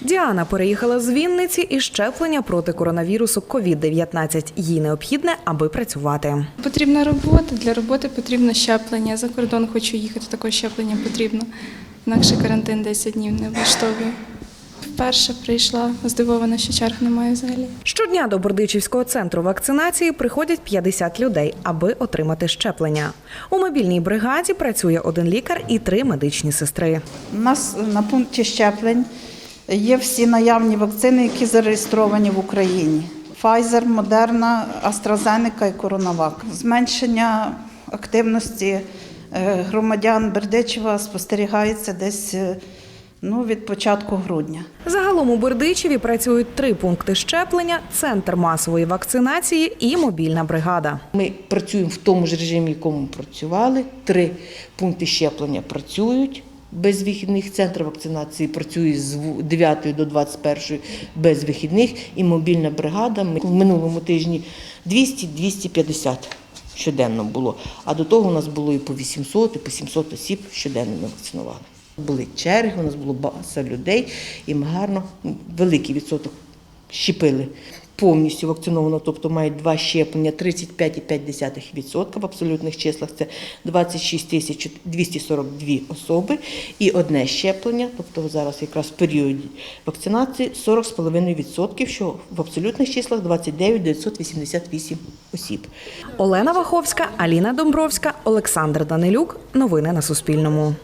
Діана переїхала з Вінниці і щеплення проти коронавірусу COVID-19 їй необхідне, аби працювати. Потрібна робота. Для роботи потрібно щеплення. За кордон хочу їхати, також щеплення потрібно. Інакше карантин 10 днів не влаштовує. Вперше прийшла, здивована, що черг немає взагалі. Щодня до Бердичівського центру вакцинації приходять 50 людей, аби отримати щеплення. У мобільній бригаді працює один лікар і три медичні сестри. У нас на пункті щеплень є всі наявні вакцини, які зареєстровані в Україні: Pfizer, Moderna, AstraZeneca і CoronaVac. Зменшення активності е, громадян Бердичева спостерігається десь е, ну, від початку грудня. Загалом у Бердичеві працюють три пункти щеплення, центр масової вакцинації і мобільна бригада. Ми працюємо в тому ж режимі, в якому працювали. Три пункти щеплення працюють. Без вихідних центр вакцинації працює з 9 до 21 без вихідних. І мобільна бригада ми в минулому тижні 200-250 щоденно було. А до того у нас було і по 800, і по 700 осіб щоденно ми вакцинували. Були черги, у нас було баса людей, і ми гарно великий відсоток щепили. Повністю вакциновано, тобто мають два щеплення 35,5% в абсолютних числах. Це 26 тисяч 242 особи. І одне щеплення, тобто зараз якраз в періоді вакцинації 40,5%, що в абсолютних числах 29 988 осіб. Олена Ваховська, Аліна Домбровська, Олександр Данилюк. Новини на Суспільному.